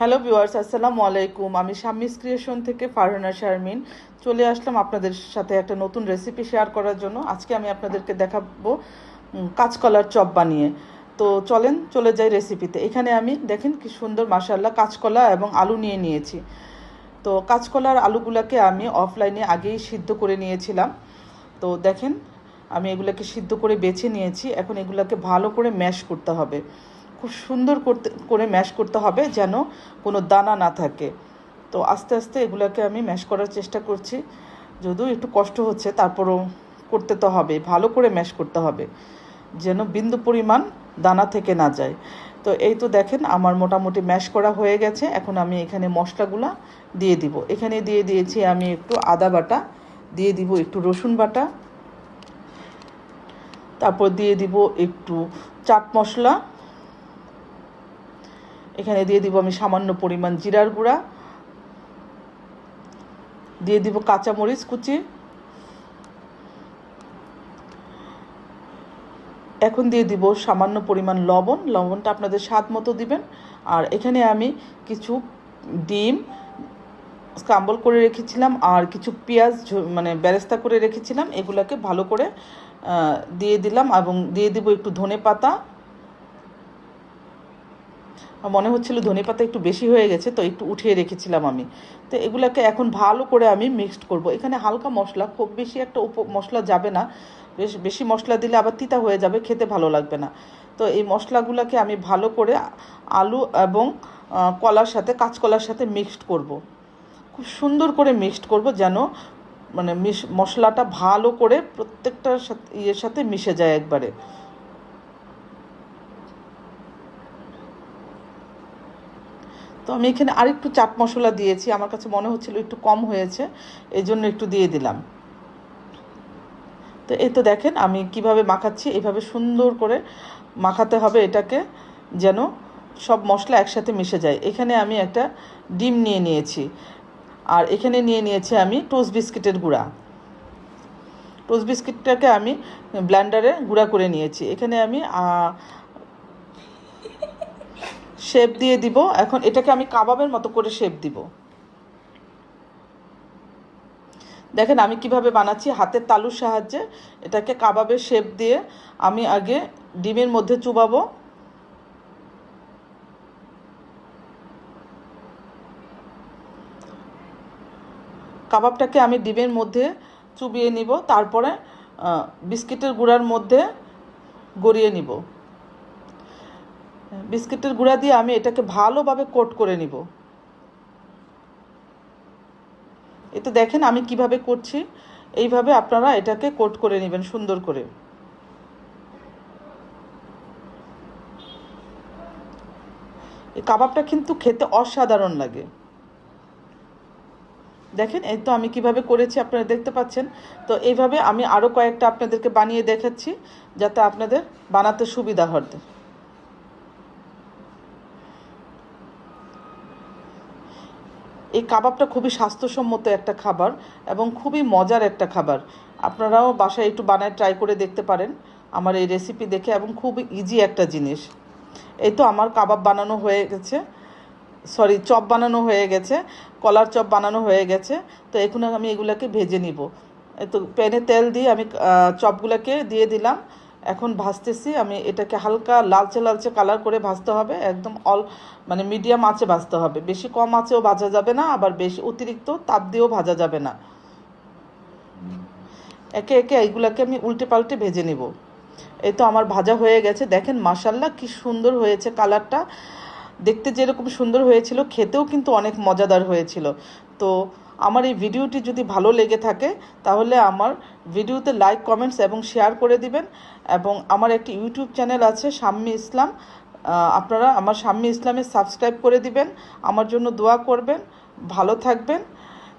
Hello viewers আসসালামু আলাইকুম। আমি শাম্মিস ক্রিয়েশন থেকে ফারহানা শারমিন। চলে আসলাম আপনাদের সাথে একটা নতুন রেসিপি শেয়ার করার জন্য। আজকে আমি আপনাদেরকে দেখাবো কাঁচকলার চপ বানিয়ে। তো চলেন, চলে যাই রেসিপিতে এখানে আমি, দেখেন কি সুন্দর মাসাল্লাহ কাঁচকলা এবং আলু নিয়ে নিয়েছি। তো কাঁচকলার আলুগুলোকে আমি অফলাইনে আগেই সিদ্ধ করে নিয়েছিলাম। তো দেখেন, আমি এগুলোকে সিদ্ধ করে বেছে নিয়েছি। এখন এগুলোকে ভালো করে ম্যাশ করতে হবে। খুব সুন্দর করতে, করে ম্যাশ করতে হবে যেন কোনো দানা না থাকে। তো আস্তে আস্তে এগুলোকে আমি ম্যাশ করার চেষ্টা করছি। যদিও একটু কষ্ট হচ্ছে, তারপরও করতে তো হবে, ভালো করে ম্যাশ করতে হবে, যেন বিন্দু পরিমাণ দানা থেকে না যায়। তো এই তো দেখেন, আমার মোটামুটি ম্যাশ করা হয়ে গেছে, এখন আমি এখানে মশলাগুলা দিয়ে দিব। এখানে দিয়ে দিয়েছি আমি একটু আদা বাটা, দিয়ে দিব একটু রসুন বাটা, তারপর দিয়ে দিব একটু চাট মশলা এখানে দিয়ে দিব আমি সামান্য পরিমাণ জিরার গুঁড়া। দিয়ে দিব কাঁচামরিচ কুচি। এখন দিয়ে দিব সামান্য পরিমাণ লবণ। লবণটা আপনাদের স্বাদ মতো দিবেন। আর এখানে আমি কিছু ডিম স্ক্রাম্বল করে রেখেছিলাম আর কিছু পেঁয়াজ মানে ব্যারেস্তা করে রেখেছিলাম। এগুলোকে ভালো করে দিয়ে দিলাম এবং দিয়ে দিব একটু ধনে পাতা মনে হচ্ছিল ধনে পাতা একটু বেশি হয়ে গেছে, তো একটু উঠিয়ে রেখেছিলাম আমি। তো এগুলোকে এখন ভালো করে আমি মিক্সড করব। এখানে হালকা মশলা, খুব বেশি একটা উপ মশলা যাবে না। বেশ, বেশি মশলা দিলে আবার তিতা হয়ে যাবে, খেতে ভালো লাগবে না। তো এই মশলাগুলোকে আমি ভালো করে আলু এবং কলার সাথে, কাঁচকলার সাথে মিক্সড করব। খুব সুন্দর করে মিক্সড করব যেন মানে মিশ মশলাটা ভালো করে প্রত্যেকটার সাথে ইয়ের সাথে মিশে যায় একবারে। তো আমি এখানে আরেকটু চাট মশলা দিয়েছি। আমার কাছে মনে হচ্ছিল একটু কম হয়েছে এই জন্য একটু দিয়ে দিলাম। তো এই তো দেখেন, আমি কীভাবে মাখাচ্ছি, এভাবে সুন্দর করে মাখাতে হবে এটাকে, যেন সব মশলা একসাথে মিশে যায়। এখানে আমি একটা ডিম নিয়ে নিয়েছি। আর এখানে নিয়ে নিয়েছি আমি টোস্ট বিস্কিটের গুঁড়া। টোস্ট বিস্কিটটাকে আমি ব্ল্যান্ডারে গুঁড়া করে নিয়েছি। এখানে আমি শেপ দিয়ে দিব। এখন এটাকে আমি কাবাবের মতো করে শেপ দিব। দেখেন, আমি কীভাবে বানাচ্ছি। হাতের তালুর সাহায্যে এটাকে কাবাবের শেপ দিয়ে আমি আগে ডিমের মধ্যে চুবাবো। কাবাবটাকে আমি ডিমের মধ্যে চুবিয়ে নিব। তারপরে বিস্কিটের গুঁড়ার মধ্যে গড়িয়ে নিব। বিস্কিটের গুঁড়া দিয়ে আমি এটাকে ভালোভাবে কোট করে নিব। এতে দেখেন আমি কীভাবে করছি। এইভাবে আপনারা এটাকে কোট করে নেবেন সুন্দর করে। এই কাবাবটা কিন্তু খেতে অসাধারণ লাগে। দেখেন, এই তো আমি কীভাবে করেছি আপনারা দেখতে পাচ্ছেন। তো এইভাবে আমি আরও কয়েকটা আপনাদেরকে বানিয়ে দেখাচ্ছি, যাতে আপনাদের বানাতে সুবিধা হয়। এই কাবাবটা খুবই স্বাস্থ্যসম্মত একটা খাবার এবং খুবই মজার একটা খাবার। আপনারাও বাসায় একটু বানায় ট্রাই করে দেখতে পারেন আমার এই রেসিপি দেখে এবং খুবই ইজি একটা জিনিস। এই তো আমার কাবাব বানানো হয়ে গেছে। সরি চপ বানানো হয়ে গেছে, কলার চপ বানানো হয়ে গেছে। তো এখন আমি এগুলাকে ভেজে নিব। তো প্যানে তেল দিয়ে আমি চপগুলোকে দিয়ে দিলাম। এখন ভাজতেছি, আমি এটাকে হালকা লালচে লালচে কালার করে ভাজতে হবে, একদম অল মানে মিডিয়াম আঁচে ভাজতে হবে। বেশি কম আঁচেও ভাজা যাবে না, আবার বেশি অতিরিক্ত তাপ দিয়েও ভাজা যাবে না। একে একে এইগুলাকে আমি উল্টে পাল্টে ভেজে নিব। এই তো আমার ভাজা হয়ে গেছে। দেখেন মাসাল্লাহ কি সুন্দর হয়েছে কালারটা দেখতে যেরকম সুন্দর হয়েছিল, খেতেও কিন্তু অনেক মজাদার হয়েছিল। তো আমার এই ভিডিওটি যদি ভালো লেগে থাকে, তাহলে আমার ভিডিওতে লাইক কমেন্টস এবং শেয়ার করে দিবেন। এবং আমার একটি ইউটিউব চ্যানেল আছে, সাম্মি ইসলাম। আপনারা আমার সাম্মি ইসলামে সাবস্ক্রাইব করে দিবেন। আমার জন্য দোয়া করবেন। ভালো থাকবেন।